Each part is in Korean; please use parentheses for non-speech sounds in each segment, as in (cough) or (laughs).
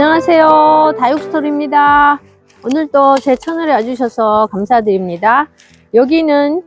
안녕하세요. 다육스토리입니다. 오늘도 제 채널에 와주셔서 감사드립니다. 여기는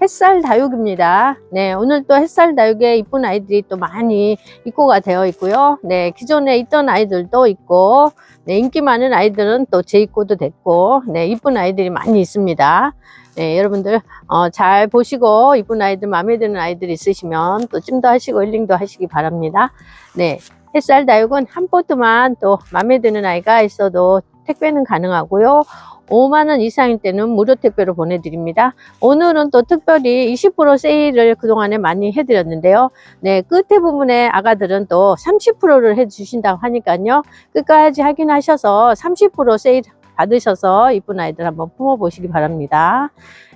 햇살 다육입니다. 네, 오늘 또 햇살 다육에 이쁜 아이들이 또 많이 입고가 되어 있고요. 네, 기존에 있던 아이들도 있고, 네, 인기 많은 아이들은 또 재입고도 됐고, 네, 이쁜 아이들이 많이 있습니다. 네, 여러분들 어, 잘 보시고 이쁜 아이들 마음에 드는 아이들 있으시면 또 찜도 하시고 힐링도 하시기 바랍니다. 네, 햇살 다육은 한 포트만 또 마음에 드는 아이가 있어도 택배는 가능하고요. 5만원 이상일 때는 무료 택배로 보내드립니다. 오늘은 또 특별히 20% 세일을 그동안에 많이 해드렸는데요. 네, 끝에 부분에 아가들은 또 30%를 해주신다고 하니까요. 끝까지 확인하셔서 30% 세일 받으셔서 이쁜 아이들 한번 품어보시기 바랍니다.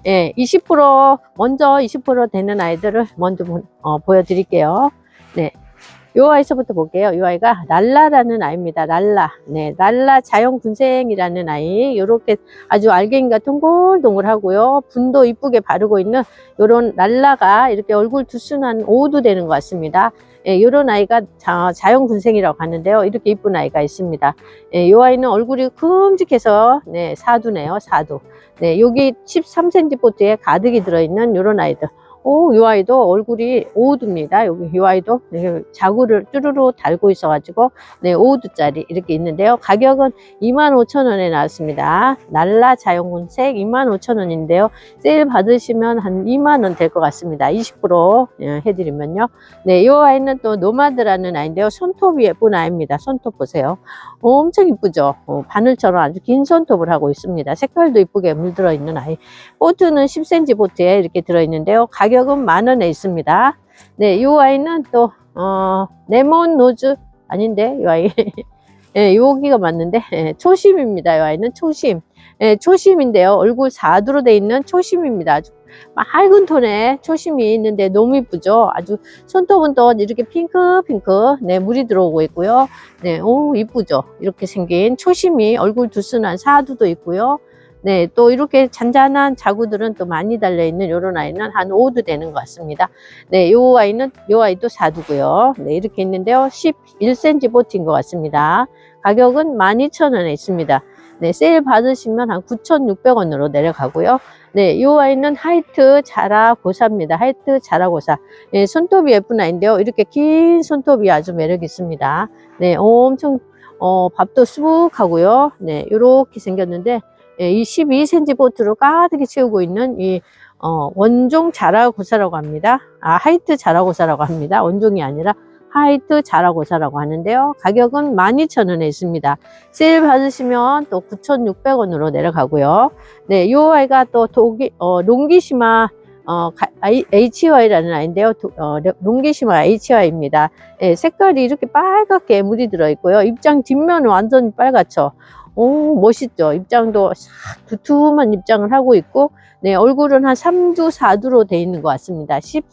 예, 20% 먼저 20% 되는 아이들을 먼저 보- 어, 보여드릴게요. 네. 요 아이서부터 볼게요. 요 아이가 랄라라는 아이입니다. 랄라. 네, 랄라 자연군생이라는 아이. 요렇게 아주 알갱이가 동글동글하고요. 분도 이쁘게 바르고 있는 요런 랄라가 이렇게 얼굴 두순한 오도 되는 것 같습니다. 예, 요런 아이가 자, 자연군생이라고 하는데요. 이렇게 이쁜 아이가 있습니다. 예, 요 아이는 얼굴이 큼직해서 네, 사두네요. 사두. 네, 여기 13cm 포트에 가득이 들어있는 요런 아이들. 오, 이 아이도 얼굴이 오두입니다. 여기 이 아이도 자구를 쭈루루 달고 있어가지고, 네, 오두짜리 이렇게 있는데요. 가격은 25,000원에 나왔습니다. 날라 자연군색 25,000원인데요. 세일 받으시면 한 2만원 될 것 같습니다. 20% 예, 해드리면요. 네, 이 아이는 또 노마드라는 아이인데요. 손톱이 예쁜 아이입니다. 손톱 보세요. 엄청 이쁘죠? 어, 바늘처럼 아주 긴 손톱을 하고 있습니다. 색깔도 이쁘게 물들어 있는 아이. 보트는 10cm 보트에 이렇게 들어있는데요. 가격 은 만 원에 있습니다. 네, 이 아이는 또, 어, 레몬 노즈 아닌데, 이 아이. (laughs) 예, 여기가 맞는데, 예, 초심입니다. 이 아이는 초심. 예, 초심인데요. 얼굴 4두로 돼 있는 초심입니다. 아주 맑은 톤의 초심이 있는데 너무 이쁘죠? 아주 손톱은 또 이렇게 핑크핑크, 네, 물이 들어오고 있고요. 네, 오, 이쁘죠? 이렇게 생긴 초심이 얼굴 두순한 사두도 있고요. 네, 또 이렇게 잔잔한 자구들은 또 많이 달려있는 요런 아이는 한 5도 되는 것 같습니다. 네, 요 아이는, 요 아이도 4두고요. 네, 이렇게 있는데요. 11cm 보트인 것 같습니다. 가격은 12,000원에 있습니다. 네, 세일 받으시면 한 9,600원으로 내려가고요. 네, 요 아이는 하이트 자라고사입니다. 하이트 자라고사. 네, 손톱이 예쁜 아이인데요. 이렇게 긴 손톱이 아주 매력 있습니다. 네, 엄청, 어, 밥도 수북하고요. 네, 요렇게 생겼는데, 예, 이 12cm 보트로 가득히 채우고 있는 이 어, 원종 자라고사라고 합니다. 아, 하이트 자라고사라고 합니다. 원종이 아니라 하이트 자라고사라고 하는데요. 가격은 12,000원에 있습니다. 세일 받으시면 또 9,600원으로 내려가고요. 네, 요 아이가 또 독일, 어, 롱기시마 어, HY라는 아이인데요. 도- 어, 롱기시마 HY입니다. 예, 색깔이 이렇게 빨갛게 물이 들어있고요. 입장 뒷면은 완전 빨갛죠. 오, 멋있죠. 입장도 싹 두툼한 입장을 하고 있고, 네, 얼굴은 한 3두, 4두로 돼 있는 것 같습니다. 10,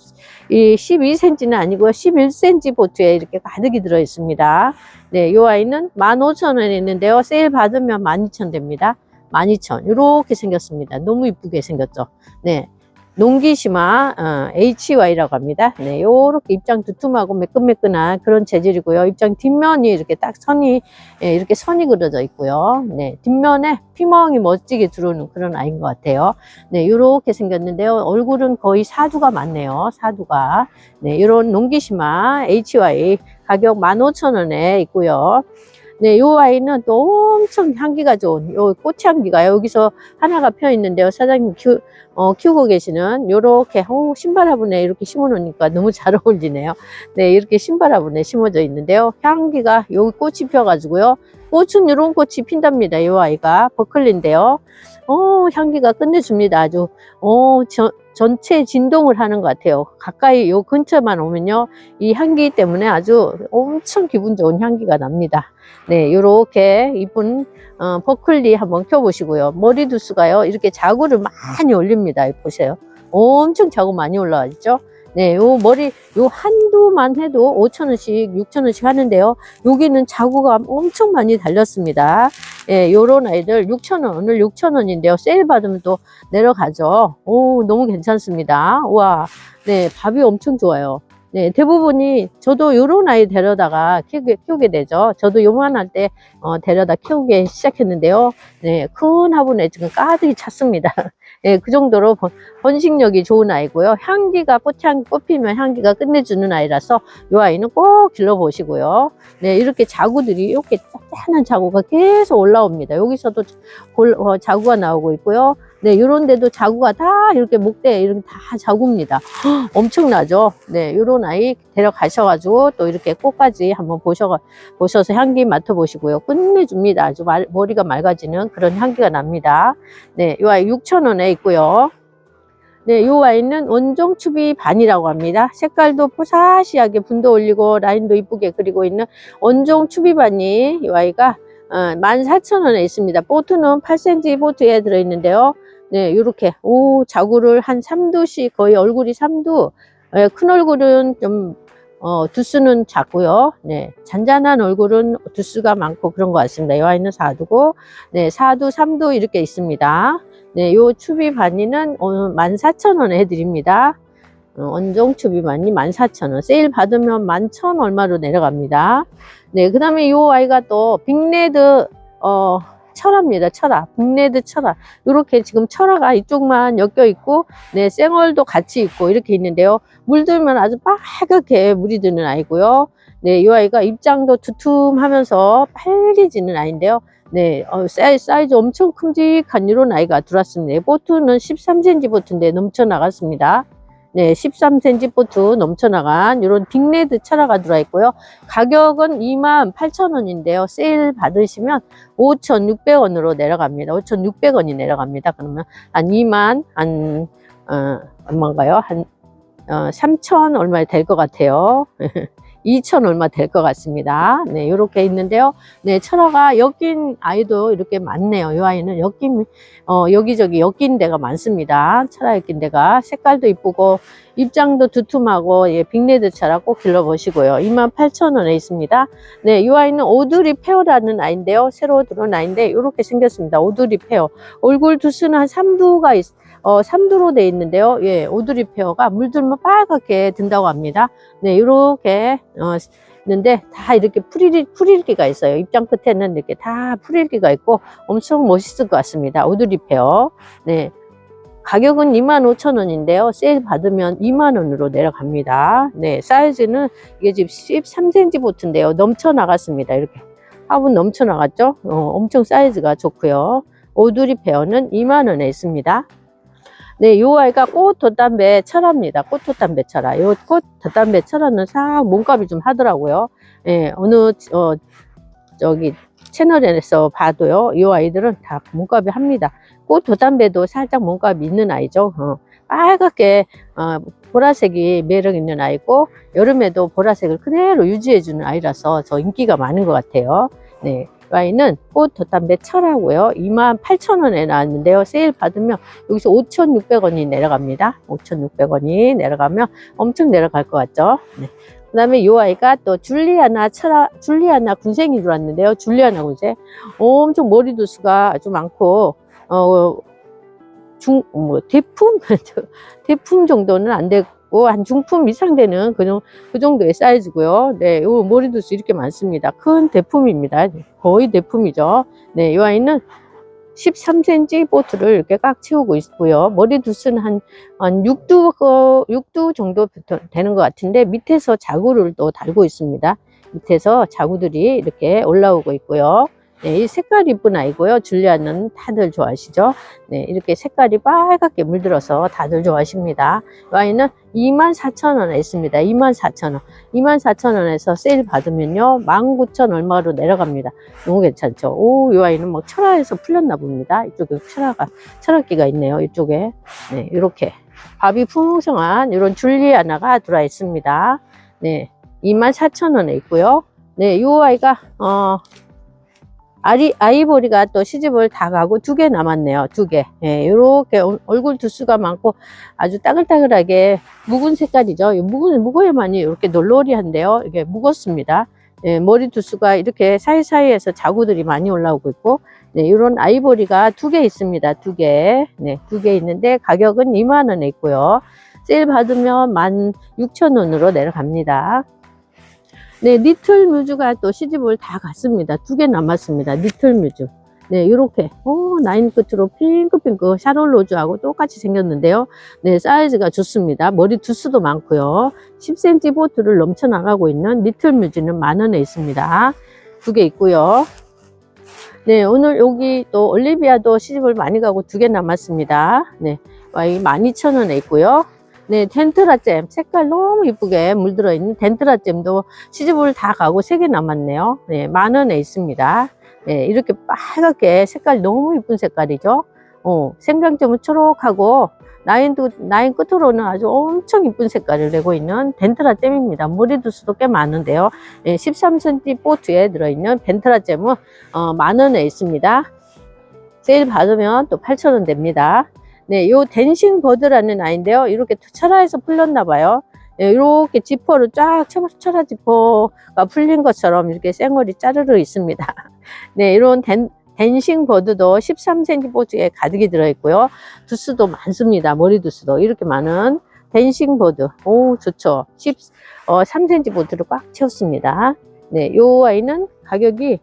이 12cm는 아니고요. 11cm 보트에 이렇게 가득이 들어 있습니다. 네, 요 아이는 15,000원에 있는데요. 세일 받으면 12,000 됩니다. 12,000. 이렇게 생겼습니다. 너무 이쁘게 생겼죠. 네. 농기시마 어, HY라고 합니다. 네, 요렇게 입장 두툼하고 매끈매끈한 그런 재질이고요. 입장 뒷면이 이렇게 딱 선이 예, 이렇게 선이 그려져 있고요. 네, 뒷면에 피멍이 멋지게 들어오는 그런 아이인 것 같아요. 네, 요렇게 생겼는데요. 얼굴은 거의 사두가 많네요. 사두가. 네, 요런 농기시마 HY 가격 15,000원에 있고요. 네, 요 아이는 또 엄청 향기가 좋은 요 꽃향기가 여기서 하나가 펴 있는데요. 사장님 키우, 어, 키우고 계시는 요렇게 오, 신발 화분에 이렇게 심어 놓으니까 너무 잘 어울리네요. 네, 이렇게 화분에 심어져 있는데요. 향기가 여기 꽃이 펴 가지고요. 꽃은 이런 꽃이 핀답니다. 요 아이가 버클리인데요. 어, 향기가 끝내줍니다. 아주 어, 저, 전체 진동을 하는 것 같아요. 가까이 요 근처만 오면요. 이 향기 때문에 아주 엄청 기분 좋은 향기가 납니다. 네, 요렇게 이쁜 어, 버클리 한번 켜보시고요. 머리 두수가요, 이렇게 자구를 많이 올립니다. 보세요. 엄청 자구 많이 올라와 있죠? 네, 요 머리, 요 한두만 해도 5천원씩, 6천원씩 하는데요. 여기는 자구가 엄청 많이 달렸습니다. 예, 요런 아이들 6천원, 오늘 6천원인데요. 세일 받으면 또 내려가죠. 오, 너무 괜찮습니다. 와, 네, 밥이 엄청 좋아요. 네, 대부분이 저도 요런 아이 데려다가 키우게, 키우게 되죠. 저도 요만할 때 어, 데려다 키우기 시작했는데요. 네, 큰 화분에 지금 가득히 찼습니다. (laughs) 네, 그 정도로 번, 번식력이 좋은 아이고요. 향기가 꽃향 꽃피면 향기가 끝내주는 아이라서 이 아이는 꼭 길러보시고요. 네, 이렇게 자구들이 이렇게 짠짠한 자구가 계속 올라옵니다. 여기서도 골- 어, 자구가 나오고 있고요. 네, 요런 데도 자구가 다 이렇게 목대에 이렇게 다 자구입니다. 헉, 엄청나죠? 네, 요런 아이 데려가셔가지고 또 이렇게 꽃까지 한번 보셔, 보셔서 향기 맡아보시고요. 끝내줍니다. 아주 말- 머리가 맑아지는 그런 향기가 납니다. 네, 이 아이 6,000원에 있고요. 네, 이 아이는 원종 추비 반이라고 합니다. 색깔도 포사시하게 분도 올리고 라인도 이쁘게 그리고 있는 원종 추비 반이 이 아이가 어, 14,000원에 있습니다. 보트는 8cm 보트에 들어있는데요. 네, 이렇게 오 자구를 한 3두씩 거의 얼굴이 3두 예, 큰 얼굴은 좀 어, 두수는 작고요. 네, 잔잔한 얼굴은 두수가 많고 그런 것 같습니다. 이 아이는 4두고 네, 4두, 3두 이렇게 있습니다. 네, 요 추비 반이는 오늘 14,000원에 해드립니다. 어, 원종 추비 반이 14,000원. 세일 받으면 11,000 얼마로 내려갑니다. 네, 그 다음에 요 아이가 또 빅레드, 어, 철화입니다. 철화. 빅레드 철화. 요렇게 지금 철화가 이쪽만 엮여 있고, 네, 쌩얼도 같이 있고, 이렇게 있는데요. 물들면 아주 빨갛게 물이 드는 아이고요. 네, 이 아이가 입장도 두툼하면서 빨개지는 아이인데요. 네, 어, 사이, 사이즈 엄청 큼직한 이런 아이가 들어왔습니다. 보트는 13cm 보트인데 넘쳐나갔습니다. 네, 13cm 보트 넘쳐나간 이런 빅레드 철화가 들어와 있고요. 가격은 28,000원인데요. 세일 받으시면 5,600원으로 내려갑니다. 5,600원이 내려갑니다. 그러면 한 2만, 한, 어, 얼마인가요? 한, 어, 3천 얼마 될것 같아요. (laughs) 2천 얼마 될 것 같습니다. 네, 이렇게 있는데요. 네, 철화가 엮인 아이도 이렇게 많네요. 이 아이는 엮인, 어, 여기저기 엮인 데가 많습니다. 철화 엮인 데가 색깔도 이쁘고 입장도 두툼하고 예, 빅레드 철화 꼭 길러보시고요. 28,000원에 있습니다. 네, 이 아이는 오드리 페어라는 아이인데요. 새로 들어온 아이인데 이렇게 생겼습니다. 오드리 페어. 얼굴 두수는 한 3두가 있, 어, 3두로 돼 있는데요. 예, 오드리 페어가 물들면 빨갛게 든다고 합니다. 네, 이렇게 어, 있는데 다 이렇게 풀일, 풀일기가 있어요. 입장 끝에는 이렇게 다 풀일기가 있고 엄청 멋있을 것 같습니다. 오드리 페어. 네. 가격은 25,000원인데요. 세일 받으면 2만원으로 내려갑니다. 네, 사이즈는 이게 지금 13cm 보트인데요. 넘쳐 나갔습니다. 이렇게. 화분 넘쳐 나갔죠? 어, 엄청 사이즈가 좋고요. 오두리 페어는 2만원에 있습니다. 네, 요 아이가 꽃 돛담배 철화입니다. 꽃 돛담배 철화. 요꽃 돛담배 철화는 싹 몸값이 좀 하더라고요. 예, 어느, 어, 저기, 채널에서 봐도요, 이 아이들은 다 몸값이 합니다. 꽃 돛담배도 살짝 몸값이 있는 아이죠. 어, 빨갛게, 어, 보라색이 매력 있는 아이고, 여름에도 보라색을 그대로 유지해주는 아이라서 저 인기가 많은 것 같아요. 네. 이 아이는 꽃 돛담배 철하고요. 28,000원에 나왔는데요. 세일 받으면 여기서 5,600원이 내려갑니다. 5,600원이 내려가면 엄청 내려갈 것 같죠? 네. 그 다음에 이 아이가 또 줄리아나 철아, 줄리아나 군생이 들어왔는데요. 줄리아나 군생. 엄청 머리 두수가 아주 많고, 어, 중, 뭐, 대품? (laughs) 대품 정도는 안 되고, 한 중품 이상 되는 그, 정- 그 정도의 사이즈고요. 네, 요 머리 두수 이렇게 많습니다. 큰 대품입니다. 거의 대품이죠. 네, 이 아이는 13cm 보트를 이렇게 꽉 채우고 있고요. 머리 두수는 한, 한 6두, 어, 6두 정도 되는 것 같은데 밑에서 자구를 또 달고 있습니다. 밑에서 자구들이 이렇게 올라오고 있고요. 네, 이 색깔이 이쁜 아이고요. 줄리아는 다들 좋아하시죠? 네, 이렇게 색깔이 빨갛게 물들어서 다들 좋아하십니다. 이 아이는 24,000원에 있습니다. 24,000원. 24,000원에서 세일 받으면요. 19,000 얼마로 내려갑니다. 너무 괜찮죠? 오, 이 아이는 뭐 철화에서 풀렸나 봅니다. 이쪽에 철화가, 철화기가 있네요. 이쪽에. 네, 이렇게. 밥이 풍성한 이런 줄리아나가 들어와 있습니다. 네, 24,000원에 있고요. 네, 이 아이가, 어, 아리, 아이보리가 또 시집을 다 가고 두 개 남았네요. 두 개. 예, 요렇게 얼- 얼굴 두수가 많고 아주 따글따글하게 묵은 색깔이죠. 이 묵은, 묵어야만이 이렇게 놀로리한데요. 이게 묵었습니다. 예, 머리 두수가 이렇게 사이사이에서 자구들이 많이 올라오고 있고, 네, 이런 아이보리가 두 개 있습니다. 두 개. 네, 두 개 있는데 가격은 2만원에 있고요. 세일 받으면 16,000원으로 내려갑니다. 네, 니틀 뮤즈가 또 시집을 다 갔습니다. 두 개 남았습니다. 니틀 뮤즈. 네, 요렇게. 오, 라인 끝으로 핑크핑크 샤롤 로즈하고 똑같이 생겼는데요. 네, 사이즈가 좋습니다. 머리 두수도 많고요. 10cm 보트를 넘쳐나가고 있는 니틀 뮤즈는 만원에 있습니다. 두 개 있고요. 네, 오늘 여기 또 올리비아도 시집을 많이 가고 두 개 남았습니다. 네, 와 이 12,000원에 있고요. 네, 덴트라잼 색깔 너무 이쁘게 물들어 있는 덴트라잼도 시집을 다 가고 세 개 남았네요. 네, 만 원에 있습니다. 네, 이렇게 빨갛게 색깔 너무 이쁜 색깔이죠. 어, 생강점은 초록하고 라인도 라인 끝으로는 아주 엄청 이쁜 색깔을 내고 있는 덴트라 잼입니다. 머리 두수도 꽤 많은데요. 네, 13cm 보트에 들어있는 덴트라 잼은 어, 만 원에 있습니다. 세일 받으면 또 8,000원 됩니다. 네, 요 댄싱 버드라는 아이인데요. 이렇게 철화에서 풀렸나 봐요. 네, 이렇게 지퍼를 쫙 철- 철화 지퍼가 풀린 것처럼 이렇게 쌩얼이 짜르르 있습니다. (laughs) 네, 이런 댄, 댄싱 버드도 13cm 보드에 가득이 들어있고요. 두수도 많습니다. 머리 두수도 이렇게 많은 댄싱 버드. 오, 좋죠. 10, 어, 3cm 보드를 꽉 채웠습니다. 네, 요 아이는 가격이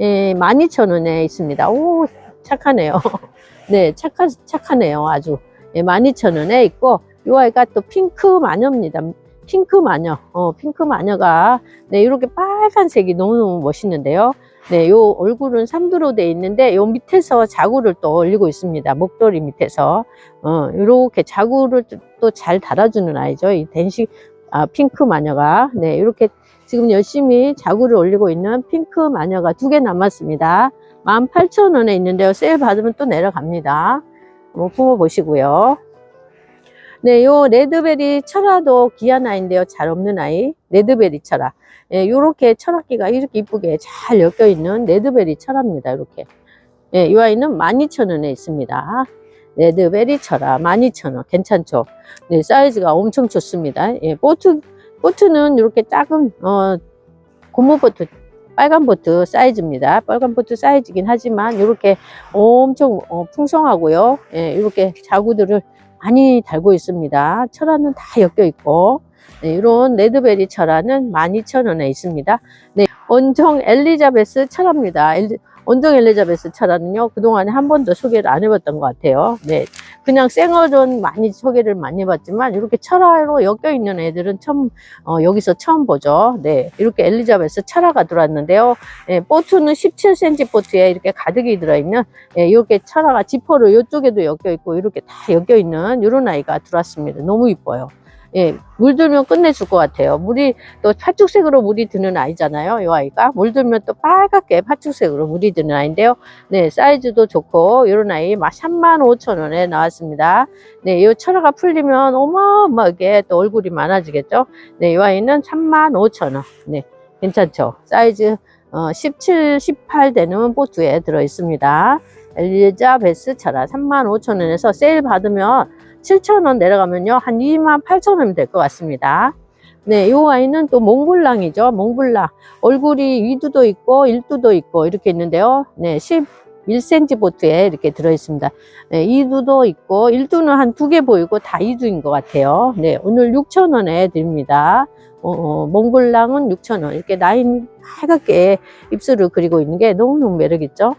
예, 12,000원에 있습니다. 오, 착하네요. (laughs) 네, 착하, 착하네요. 아주. 예, 12,000원에 있고, 요 아이가 또 핑크 마녀입니다. 핑크 마녀. 어, 핑크 마녀가, 네, 이렇게 빨간색이 너무너무 멋있는데요. 네, 요 얼굴은 삼두로 돼 있는데, 요 밑에서 자구를 또 올리고 있습니다. 목도리 밑에서. 어, 요렇게 자구를 또 잘 달아주는 아이죠. 이 댄식, 아, 핑크 마녀가. 네, 이렇게 지금 열심히 자구를 올리고 있는 핑크 마녀가 두 개 남았습니다. 18,000원에 있는데요. 세일 받으면 또 내려갑니다. 한번 품어보시고요. 네, 요 레드베리 철화도 귀한 아이인데요. 잘 없는 아이. 레드베리 철화. 예, 요렇게 철학기가 이렇게 이쁘게 잘 엮여 있는 레드베리 철화입니다. 이렇게. 예, 이 아이는 12,000원에 있습니다. 레드베리 철화 12,000원. 괜찮죠? 네, 사이즈가 엄청 좋습니다. 예, 보트, 보트는 이렇게 작은, 어, 고무 보트 빨간 보트 사이즈입니다. 빨간 보트 사이즈긴 하지만 이렇게 엄청 어, 풍성하고요. 예, 이렇게 자구들을 많이 달고 있습니다. 철화는 다 엮여 있고 네, 이런 레드베리 철화는 12,000원에 있습니다. 네, 원정 엘리자베스 철화입니다. 엘리- 원정 엘리자베스 철화는요 그동안에 한 번도 소개를 안 해봤던 것 같아요. 네, 그냥 생어전 많이 소개를 많이 해봤지만 이렇게 철화로 엮여 있는 애들은 처음 어, 여기서 처음 보죠. 네, 이렇게 엘리자베스 철화가 들어왔는데요. 예, 보트는 17cm 보트에 이렇게 가득이 들어있는 예, 이렇게 철화가 지퍼로 이쪽에도 엮여 있고 이렇게 다 엮여 있는 이런 아이가 들어왔습니다. 너무 이뻐요. 예, 물들면 끝내줄 것 같아요. 물이 또 파죽색으로 물이 드는 아이잖아요. 이 아이가 물들면 또 빨갛게 파죽색으로 물이 드는 아이인데요. 네, 사이즈도 좋고 이런 아이 35,000원에 나왔습니다. 네, 이 철화가 풀리면 어마어마하게 또 얼굴이 많아지겠죠. 네, 이 아이는 35,000원. 네, 괜찮죠. 사이즈 어, 17, 18 되는 보트에 들어 있습니다. 엘리자베스 차라 35,000원에서 세일 받으면 7,000원 내려가면요. 한 28,000원 될 것 같습니다. 네, 이 아이는 또 몽블랑이죠. 몽블랑. 얼굴이 위두도 있고 일두도 있고 이렇게 있는데요. 네, 11cm 보트에 이렇게 들어 있습니다. 네, 이두도 있고 일두는 한 두 개 보이고 다 이두인 것 같아요. 네, 오늘 6,000원에 드립니다. 어, 어, 몽블랑은 6,000원. 이렇게 라인 빨갛게 입술을 그리고 있는 게 너무너무 매력있죠?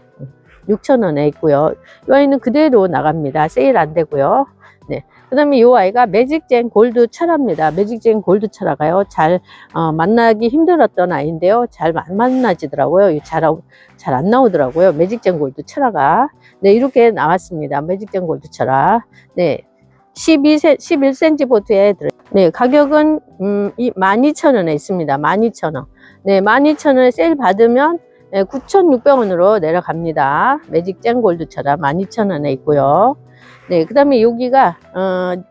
6,000원에 있고요. 이 아이는 그대로 나갑니다. 세일 안 되고요. 네. 그 다음에 이 아이가 매직젠 골드 철화입니다. 매직젠 골드 철화가요. 잘, 어, 만나기 힘들었던 아이인데요. 잘 안 만나지더라고요. 잘, 잘 안 나오더라고요. 매직젠 골드 철화가. 네, 이렇게 나왔습니다. 매직젠 골드 철화. 네. 12, 11cm 보트에 들어 네, 가격은 음, 이 12,000원에 있습니다. 12,000원. 네, 12,000원에 세일 받으면 네, 9,600원으로 내려갑니다. 매직젠 골드처럼 12,000원에 있고요. 네, 그 다음에 여기가 어,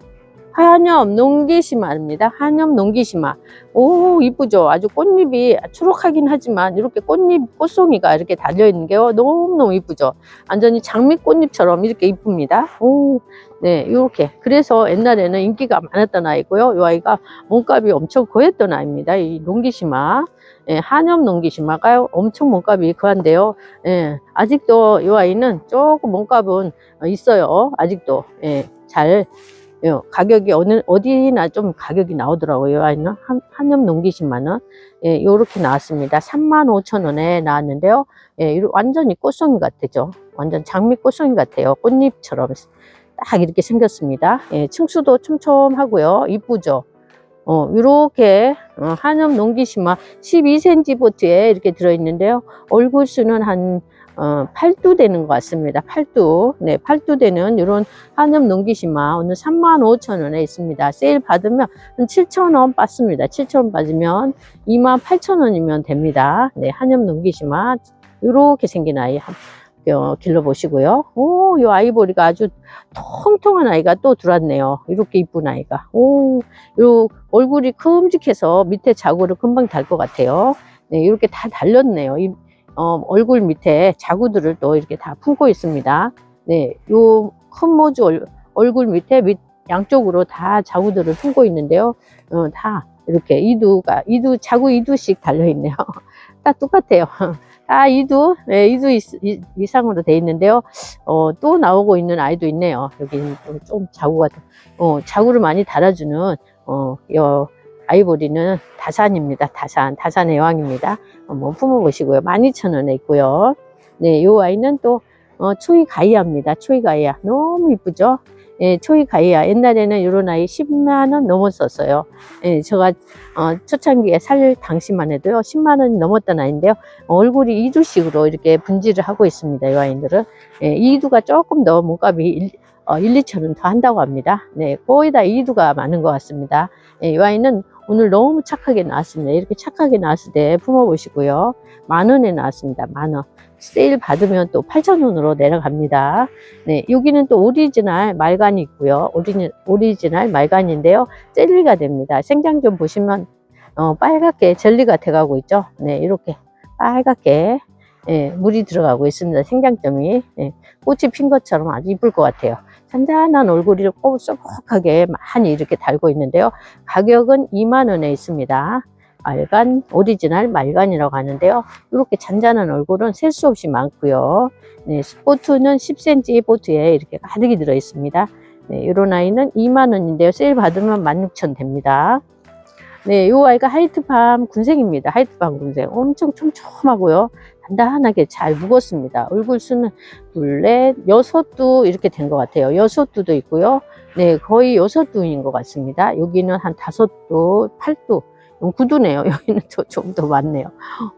한염 농기시마입니다. 한염 농기시마. 오, 이쁘죠? 아주 꽃잎이 초록하긴 하지만 이렇게 꽃잎, 꽃송이가 이렇게 달려있는 게 너무너무 이쁘죠? 완전히 장미꽃잎처럼 이렇게 이쁩니다. 오, 네, 이렇게. 그래서 옛날에는 인기가 많았던 아이고요. 이 아이가 몸값이 엄청 고했던 아이입니다. 이 농기시마. 예, 한염 농기시마가 엄청 몸값이 그한데요. 예, 아직도 이 아이는 조금 몸값은 있어요. 아직도. 예, 잘 예, 가격이 어느 어디나 좀 가격이 나오더라고요. 아이는 한, 한엽 농기신만 원. 예, 요렇게 나왔습니다. 35,000원에 나왔는데요. 예, 완전히 꽃송이 같죠. 완전 장미 꽃송이 같아요. 꽃잎처럼 딱 이렇게 생겼습니다. 예, 층수도 촘촘하고요. 이쁘죠. 어, 이렇게 어, 한엽 농기신마 12cm 보트에 이렇게 들어있는데요. 얼굴 수는 한 어, 8두 되는 것 같습니다. 8두. 네, 8두 되는 이런 한엽 농기신마 오늘 35,000원에 있습니다. 세일 받으면 한 7,000원 빠습니다. 7,000원 빠지면 28,000원이면 됩니다. 네, 한엽 농기신마 이렇게 생긴 아이 한, 어, 길러보시고요. 오, 이 아이보리가 아주 통통한 아이가 또 들어왔네요. 이렇게 이쁜 아이가. 오, 요 얼굴이 큼직해서 밑에 자구를 금방 달 것 같아요. 네, 이렇게 다 달렸네요. 이, 어, 얼굴 밑에 자구들을 또 이렇게 다 품고 있습니다. 네, 요 큰 모주 얼, 얼굴 밑에 밑, 양쪽으로 다 자구들을 품고 있는데요. 어, 다 이렇게 이두가, 이두, 자구 이두씩 달려있네요. (laughs) 다 똑같아요. 다 이두, 네, 이두 이상으로 돼 있는데요. 어, 또 나오고 있는 아이도 있네요. 여기는 좀, 좀 자구가, 어, 자구를 많이 달아주는, 어, 여, 아이보리는 다산입니다. 다산, 다산의 여왕입니다. 한번 품어보시고요. 12,000원에 있고요. 네, 요 아이는 또, 어, 초이 가이아입니다. 초이 가이아. 너무 이쁘죠? 예, 초이 가이아. 옛날에는 요런 아이 10만 원 넘었었어요. 예, 제가, 어, 초창기에 살 당시만 해도요, 10만 원이 넘었던 아이인데요. 얼굴이 이두식으로 이렇게 분지를 하고 있습니다. 이 아이들은. 예, 이두가 조금 더 몸값이 1, 어, 1, 2천원 더 한다고 합니다. 네, 거의 다 이두가 많은 것 같습니다. 예, 이 아이는 오늘 너무 착하게 나왔습니다. 이렇게 착하게 나왔을 때 품어보시고요. 만 원에 나왔습니다. 만 원. 세일 받으면 또 8,000원으로 내려갑니다. 네, 여기는 또 오리지널 말간이 있고요. 오리지, 오리지널 말간인데요. 젤리가 됩니다. 생장 좀 보시면 어, 빨갛게 젤리가 돼가고 있죠. 네, 이렇게 빨갛게 예, 물이 들어가고 있습니다. 생장점이 예, 꽃이 핀 것처럼 아주 이쁠 것 같아요. 잔잔한 얼굴이 꼭 쏙하게 많이 이렇게 달고 있는데요. 가격은 2만 원에 있습니다. 말간 오리지널 말간이라고 하는데요. 이렇게 잔잔한 얼굴은 셀 수 없이 많고요. 네, 보트는 10cm 보트에 이렇게 가득이 들어 있습니다. 네, 이런 아이는 2만 원인데요. 세일 받으면 16,000 됩니다. 네, 이 아이가 하이트팜 군생입니다. 하이트팜 군생. 엄청 촘촘하고요. 단단하게 잘 묵었습니다. 얼굴 수는 둘, 넷, 여섯 두 이렇게 된 것 같아요. 여섯 두도 있고요. 네, 거의 여섯 두인 것 같습니다. 여기는 한 다섯 두, 팔 두. 구두네요. (laughs) 여기는 좀 더 많네요.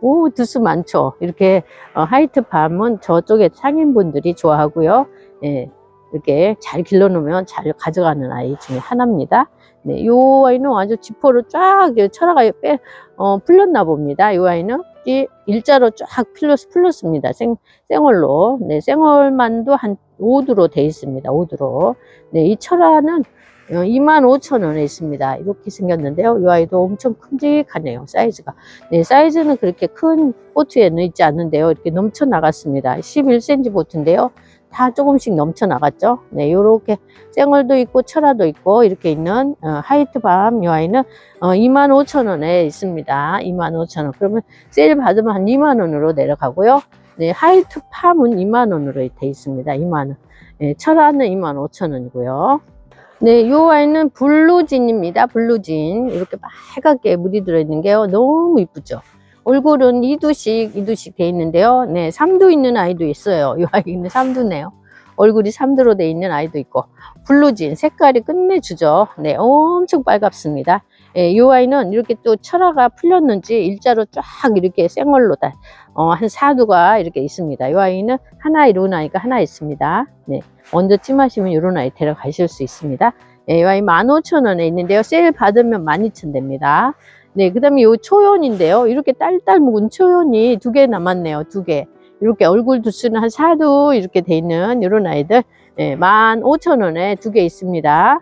오, 두수 많죠. 이렇게 어, 하이트팜은 저쪽에 상인분들이 좋아하고요. 예, 이렇게 잘 길러놓으면 잘 가져가는 아이 중에 하나입니다. 네, 요 아이는 아주 지퍼를 쫙 철화가 빼, 어, 풀렸나 봅니다. 이 아이는 이 일자로 쫙 풀렸, 풀렸습니다. 생, 생얼로. 네, 생얼만도 한 5두로 돼 있습니다. 5두로. 네, 이 철화는 25,000원에 있습니다. 이렇게 생겼는데요. 이 아이도 엄청 큼직하네요. 사이즈가. 네, 사이즈는 그렇게 큰 보트에는 있지 않는데요. 이렇게 넘쳐 나갔습니다. 11cm 보트인데요. 다 조금씩 넘쳐 나갔죠. 네, 요렇게 생얼도 있고 철화도 있고 이렇게 있는 어, 하이트밤 이 아이는 어, 25,000원에 있습니다. 25,000원. 그러면 세일 받으면 한 2만원으로 내려가고요. 네, 하이트팜은 2만원으로 돼 있습니다. 2만원. 네, 철화는 25,000원이고요. 네, 요 아이는 블루진입니다. 블루진. 이렇게 빨갛게 물이 들어있는 게요. 너무 이쁘죠? 얼굴은 이두씩, 이두씩 돼 있는데요. 네, 3두 있는 아이도 있어요. 이 아이는 3두네요. 얼굴이 3두로 돼 있는 아이도 있고. 블루진, 색깔이 끝내주죠. 네, 엄청 빨갛습니다. 예, 이 아이는 이렇게 또 철화가 풀렸는지 일자로 쫙 이렇게 생얼로 다, 어, 한 4두가 이렇게 있습니다. 이 아이는 하나 이런 아이가 하나 있습니다. 네, 먼저 찜하시면 이런 아이 데려가실 수 있습니다. 예, 이 아이 15,000원에 있는데요. 세일 받으면 12,000 됩니다. 네, 그 다음에 요 초연인데요. 이렇게 딸딸 묵은 초연이 두 개 남았네요. 두 개. 이렇게 얼굴 두수는 한 4두 이렇게 돼 있는 이런 아이들. 네, 15,000원에 두 개 있습니다.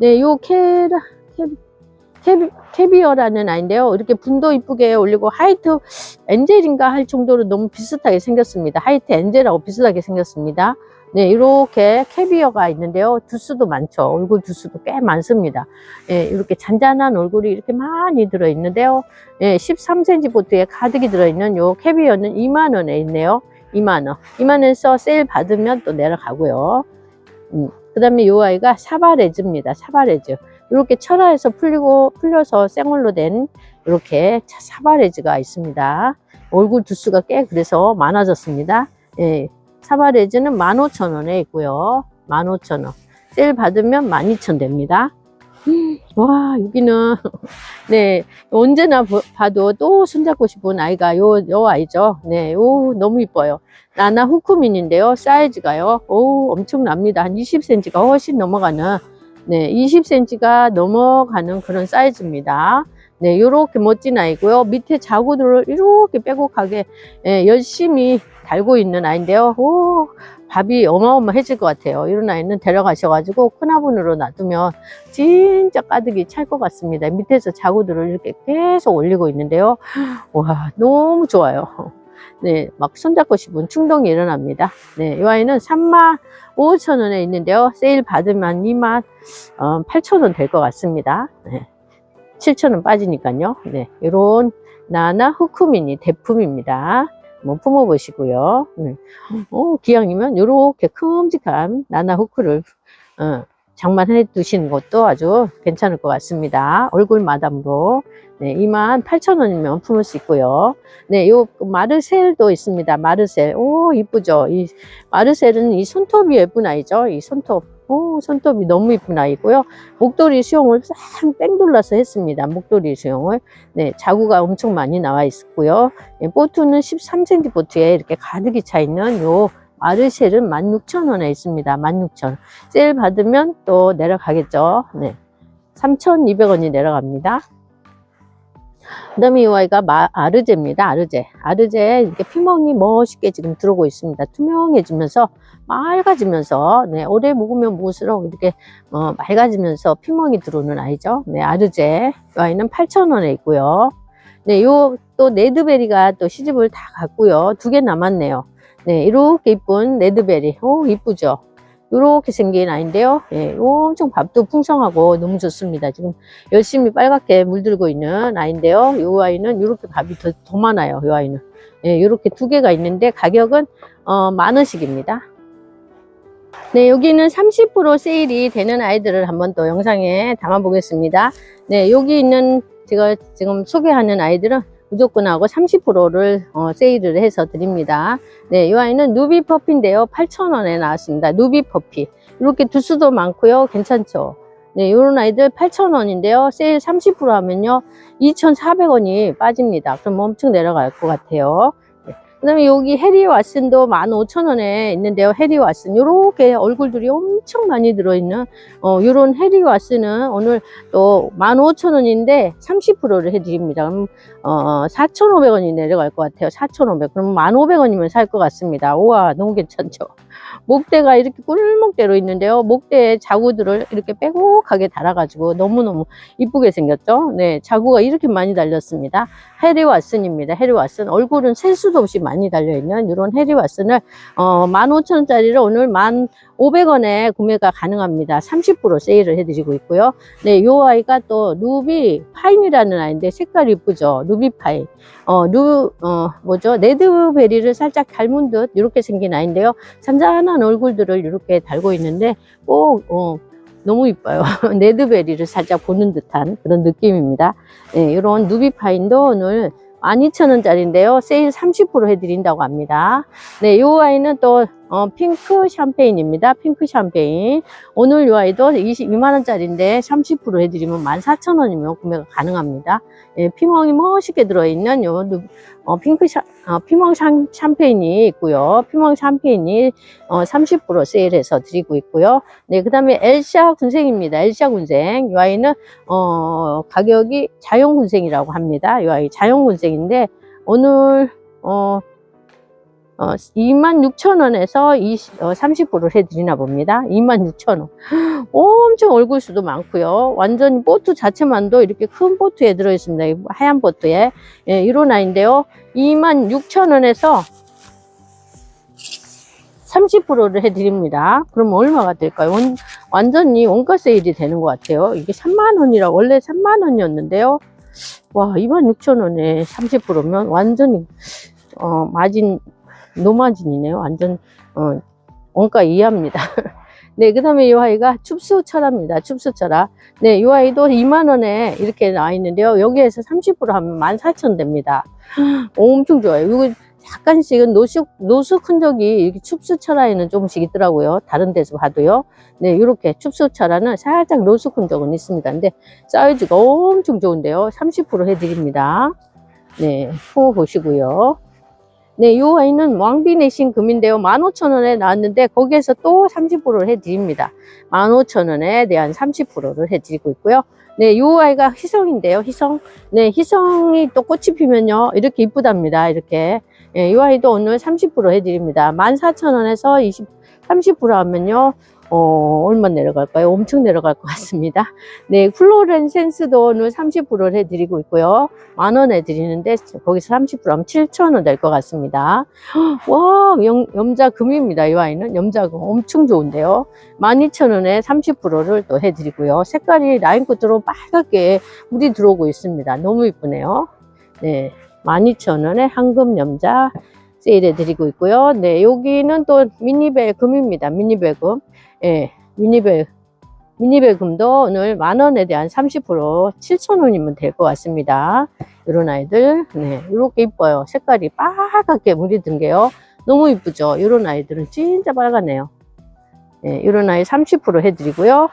네, 요 케, 캐비, 캐비어라는 아이인데요. 이렇게 분도 이쁘게 올리고 하이트 엔젤인가 할 정도로 너무 비슷하게 생겼습니다. 하이트 엔젤하고 비슷하게 생겼습니다. 네, 이렇게 캐비어가 있는데요. 두수도 많죠. 얼굴 두수도 꽤 많습니다. 예, 이렇게 잔잔한 얼굴이 이렇게 많이 들어있는데요. 예, 13cm 보트에 가득이 들어있는 요 캐비어는 2만원에 있네요. 2만원. 2만원에서 세일 받으면 또 내려가고요. 음, 그 다음에 요 아이가 사바레즈입니다. 사바레즈. 이렇게 철화에서 풀리고, 풀려서 생얼로 된 이렇게 사바레즈가 있습니다. 얼굴 두수가 꽤 그래서 많아졌습니다. 예, 사바레즈는 15,000원에 있고요. 15,000원. 세일 받으면 12,000 됩니다. 음, 와, 여기는, (laughs) 네, 언제나 보- 봐도 또 손잡고 싶은 아이가 요, 요 아이죠. 네, 요, 너무 이뻐요. 나나 후크민인데요. 사이즈가요. 오, 엄청납니다. 한 20cm가 훨씬 넘어가는, 네, 20cm가 넘어가는 그런 사이즈입니다. 네, 요렇게 멋진 아이고요. 밑에 자구들을 이렇게 빼곡하게, 예, 열심히 달고 있는 아이인데요. 오, 밥이 어마어마해질 것 같아요. 이런 아이는 데려가셔가지고 큰 화분으로 놔두면 진짜 가득이 찰 것 같습니다. 밑에서 자구들을 이렇게 계속 올리고 있는데요. 와, 너무 좋아요. 네, 막 손잡고 싶은 충동이 일어납니다. 네, 이 아이는 3만 5천 원에 있는데요. 세일 받으면 2만 어, 8천 원될 것 같습니다. 네, 7천 원 빠지니까요. 네, 이런 나나 후크미니 대품입니다. 한번 품어보시고요. 네. 어, 기왕이면 이렇게 큼직한 나나 후크를 어, 장만해 두시는 것도 아주 괜찮을 것 같습니다. 얼굴 마담으로. 네, 28,000원이면 품을 수 있고요. 네, 요 마르셀도 있습니다. 마르셀. 오, 이쁘죠? 이 마르셀은 이 손톱이 예쁜 아이죠? 이 손톱. 오, 손톱이 너무 이쁜 아이고요. 목도리 수영을 싹뺑 둘러서 했습니다. 목도리 수영을. 네, 자구가 엄청 많이 나와 있고요. 예, 보트는 13cm 보트에 이렇게 가득이 차 있는 요 마르셀은 16,000원에 있습니다. 16,000원. 세일 받으면 또 내려가겠죠. 네. 3,200원이 내려갑니다. 그 다음에 이 아이가 마- 아르제입니다. 아르제. 아르제 이렇게 피멍이 멋있게 지금 들어오고 있습니다. 투명해지면서 맑아지면서 네, 오래 묵으면 묵을수록 이렇게 어, 맑아지면서 피멍이 들어오는 아이죠. 네, 아르제. 이 아이는 8,000원에 있고요. 네, 요또 레드베리가 또 시집을 다 갔고요. 두 개 남았네요. 네, 이렇게 이쁜 레드베리. 오, 이쁘죠? 이렇게 생긴 아이인데요. 예, 엄청 밥도 풍성하고 너무 좋습니다. 지금 열심히 빨갛게 물들고 있는 아이인데요. 이 아이는 이렇게 밥이 더, 더 많아요. 이 아이는. 예, 이렇게 두 개가 있는데 가격은 어, 만 원씩입니다. 네, 여기는 30% 세일이 되는 아이들을 한번 또 영상에 담아 보겠습니다. 네, 여기 있는 제가 지금 소개하는 아이들은 무조건 하고 30%를 어, 세일을 해서 드립니다. 네, 이 아이는 누비 퍼피인데요. 8,000원에 나왔습니다. 누비 퍼피. 이렇게 두수도 많고요. 괜찮죠? 네, 요런 아이들 8,000원인데요. 세일 30% 하면요. 2,400원이 빠집니다. 그럼 엄청 내려갈 것 같아요. 네. 그 다음에 여기 해리 왓슨도 15,000원에 있는데요. 해리 왓슨. 요렇게 얼굴들이 엄청 많이 들어있는, 어, 요런 해리 왓슨은 오늘 또 15,000원인데 30%를 해드립니다. 그럼, 어, 4,500원이 내려갈 것 같아요. 4,500. 그럼 1,500원이면 살 것 같습니다. 우와, 너무 괜찮죠? 목대가 이렇게 꿀목대로 있는데요. 목대에 자구들을 이렇게 빼곡하게 달아가지고 너무너무 이쁘게 생겼죠? 네, 자구가 이렇게 많이 달렸습니다. 해리 왓슨입니다. 해리 왓슨. 얼굴은 셀 수도 없이 많이 달려있는 이런 해리 왓슨을, 어, 15,000원짜리를 오늘 1,500원에 구매가 가능합니다. 30% 세일을 해드리고 있고요. 네, 요 아이가 또 루비 파인이라는 아이인데 색깔이 이쁘죠? 루비 파인. 어, 루, 어, 뭐죠? 레드베리를 살짝 닮은 듯 이렇게 생긴 아이인데요. 잔잔한 얼굴들을 이렇게 달고 있는데 꼭, 어, 너무 이뻐요. (laughs) 레드베리를 살짝 보는 듯한 그런 느낌입니다. 네, 이런 누비파인도 오늘 12,000원짜리인데요. 세일 30% 해드린다고 합니다. 네, 이 아이는 또 어, 핑크 샴페인입니다. 핑크 샴페인. 오늘 이 아이도 22만원짜리인데 30% 해드리면 14,000원이면 구매가 가능합니다. 예, 피멍이 멋있게 들어있는 요 누- 어, 핑크 샴, 어, 피멍 샴, 샴페인이 있고요. 피멍 샴페인이 어, 30% 세일해서 드리고 있고요. 네, 그 다음에 엘샤 군생입니다. 엘샤 군생. 이 아이는 어, 가격이 자연 군생이라고 합니다. 이 아이 자연 군생인데 오늘 어, 어, 26,000원에서 20, 어, 30%를 해드리나 봅니다. 26,000원. (gasps) 엄청 얼굴 수도 많고요. 완전히 보트 자체만도 이렇게 큰 보트에 들어있습니다. 이 하얀 보트에. 예, 이런 아이인데요. 26,000원에서 30%를 해드립니다. 그럼 얼마가 될까요? 원, 완전히 원가 세일이 되는 것 같아요. 이게 3만원이라, 원래 3만원이었는데요. 와, 26,000원에 30%면 완전히, 어, 마진, 노마진이네요. 완전, 어, 원가 이하입니다. (laughs) 네, 그 다음에 이 아이가 춥수철화입니다. 춥수철화. 네, 이 아이도 2만원에 이렇게 나와 있는데요. 여기에서 30% 하면 14,000 됩니다. (gasps) 엄청 좋아요. 이거 약간씩은 노숙, 노숙 흔적이 이렇게 춥수철화에는 조금씩 있더라고요. 다른 데서 봐도요. 네, 이렇게 춥수철화는 살짝 노숙 흔적은 있습니다. 근데 사이즈가 엄청 좋은데요. 30% 해드립니다. 네, 호 보시고요. 네, 이 아이는 왕비 내신 금인데요. 15,000원에 나왔는데 거기에서 또 30%를 해드립니다. 15,000원에 대한 30%를 해드리고 있고요. 네, 이 아이가 희성인데요. 희성. 네, 희성이 또 꽃이 피면요. 이렇게 이쁘답니다. 이렇게. 예, 이 아이도 오늘 30% 해드립니다. 14,000원에서 20, 30% 하면요. 어, 얼마 내려갈까요? 엄청 내려갈 것 같습니다. 네, 플로렌센스도 오늘 30%를 해드리고 있고요. 만 원 해드리는데, 거기서 30% 하면 7,000원 될 것 같습니다. (gasps) 와, 염, 염자 금입니다. 이 와인은 염자금 엄청 좋은데요. 12,000원에 30%를 또 해드리고요. 색깔이 라인 끝으로 빨갛게 물이 들어오고 있습니다. 너무 이쁘네요. 네, 12,000원에 황금 염자 세일해 드리고 있고요. 네, 여기는 또 미니벨 금입니다. 미니벨 금. 예, 미니벨, 미니벨 금도 오늘 만 원에 대한 30% 7,000원이면 될 것 같습니다. 이런 아이들, 네, 이렇게 이뻐요. 색깔이 빨갛게 물이 든 게요. 너무 이쁘죠? 이런 아이들은 진짜 빨갛네요. 네, 이런 아이 30% 해드리고요.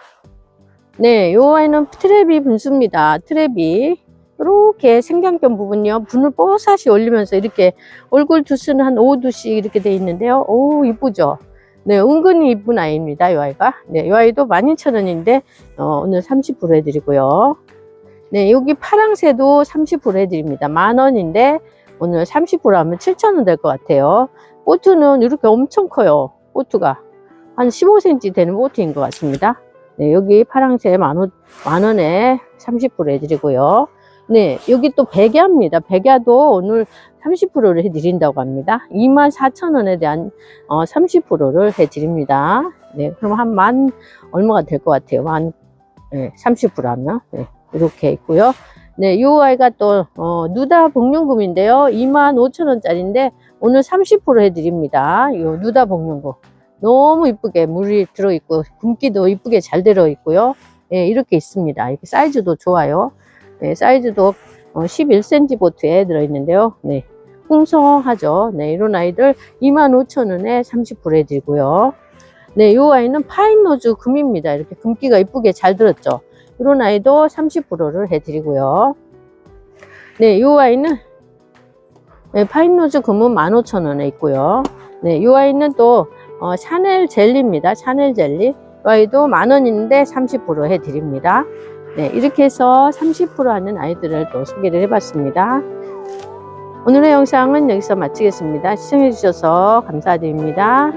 네, 요 아이는 트랩이 분수입니다. 트랩이. 이렇게 생장점 부분요. 분을 뽀사시 올리면서 이렇게 얼굴 두수는 한 5두씩 이렇게 돼 있는데요. 오, 이쁘죠? 네, 은근히 이쁜 아이입니다. 이 아이가. 네, 이 아이도 12,000원인데, 어, 오늘 30% 해드리고요. 네, 여기 파랑새도 30% 해드립니다. 만 원인데, 오늘 30% 하면 7,000원 될 것 같아요. 보트는 이렇게 엄청 커요. 보트가. 한 15cm 되는 보트인 것 같습니다. 네, 여기 파랑새 만 원, 만 원에 30% 해드리고요. 네, 여기 또 백야입니다. 백야도 오늘 30%를 해드린다고 합니다. 24,000원에 대한 어, 30%를 해드립니다. 네, 그럼 한 만 얼마가 될 것 같아요. 만 네, 30% 하면 네, 이렇게 있고요. 네, 이 아이가 또 어, 누다 복륜금인데요. 25,000원짜리인데 오늘 30% 해드립니다. 이 누다 복륜금 너무 이쁘게 물이 들어있고 굶기도 이쁘게 잘 들어있고요. 네, 이렇게 있습니다. 이렇게 사이즈도 좋아요. 네, 사이즈도 11cm 보트에 들어있는데요. 네, 풍성하죠. 네, 이런 아이들 25,000원에 30% 해드리고요. 네, 이 아이는 파인노즈 금입니다. 이렇게 금기가 이쁘게 잘 들었죠. 이런 아이도 30%를 해드리고요. 네, 이 아이는 네, 파인노즈 금은 15,000원에 있고요. 네, 이 아이는 또 어, 샤넬 젤리입니다. 샤넬 젤리. 이 아이도 만원인데 30% 해드립니다. 네, 이렇게 해서 30% 하는 아이들을 또 소개를 해봤습니다. 오늘의 영상은 여기서 마치겠습니다. 시청해주셔서 감사드립니다.